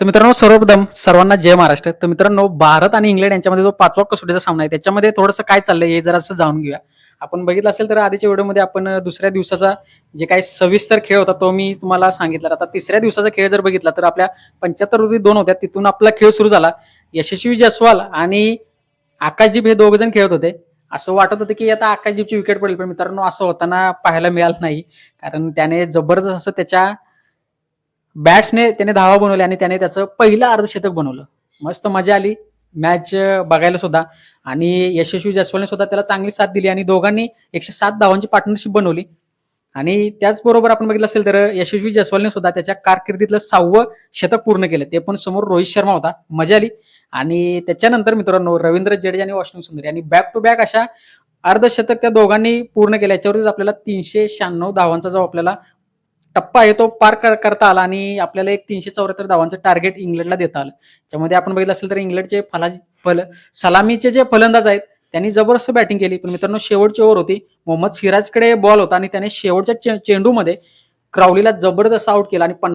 तर मित्रांनो सर्वप्रथम सर्वांना जय महाराष्ट्र. तर मित्रांनो भारत आणि इंग्लंड यांच्यामध्ये जो पाचवा कसोटीचा सामना आहे त्याच्यामध्ये थोडंसं काय चाललंय हे जरा असं जाणून घेऊया. आपण बघितलं असेल तर आधीच्या व्हिडिओमध्ये आपण दुसऱ्या दिवसाचा जे काही सविस्तर खेळ होता तो मी तुम्हाला सांगितला. आता तिसऱ्या दिवसाचा खेळ जर बघितला तर आपल्या पंच्याहत्तर रुपये दोन होत्या तिथून आपला खेळ सुरू झाला. यशस्वी जयस्वाल आणि आकाशदीप हे दोघ जण खेळत होते. असं वाटत होतं की आता आकाशदीपची विकेट पडेल पण मित्रांनो असं होताना पाहायला मिळालं नाही. कारण त्याने जबरदस्त असं त्याच्या बॅट्सने त्याने धावा बनवल्या आणि त्याने त्याचं पहिलं अर्धशतक बनवलं. मस्त मजा आली. मॅच बघायला सुद्धा. आणि यशस्वी जयस्वालने सुद्धा त्याला चांगली साथ दिली आणि दोघांनी एकशे सात धावांची पार्टनरशिप बनवली. आणि त्याचबरोबर आपण बघितलं असेल तर यशस्वी जयस्वालने सुद्धा त्याच्या कारकिर्दीतलं सहावं शतक पूर्ण केलं. ते पण समोर रोहित शर्मा होता. मजा आली. आणि त्याच्यानंतर मित्रांनो रवींद्र जडेजा आणि वॉशिंग सुंदर. यांनी बॅक टू बॅक अशा अर्धशतक त्या दोघांनी पूर्ण केलं याच्यावरतीच आपल्याला तीनशे शहाण्णव धावांचा जो आपल्याला टप्पा आहे तो पार कर- करता आला आणि आपल्याला एक तीनशे चौऱ्याहत्तर धावांचं टार्गेट इंग्लंडला देता आलं. त्यामध्ये आपण बघितलं असेल तर इंग्लंडचे फला फल सलामीचे जे फलंदाज आहेत त्यांनी जबरदस्त बॅटिंग केली. पण मित्रांनो शेवटची ओव्हर होती. मोहम्मद सिराजकडे बॉल होता आणि त्याने शेवटच्या चेंडूमध्ये क्राऊलीला जबरदस्त आउट केला आणि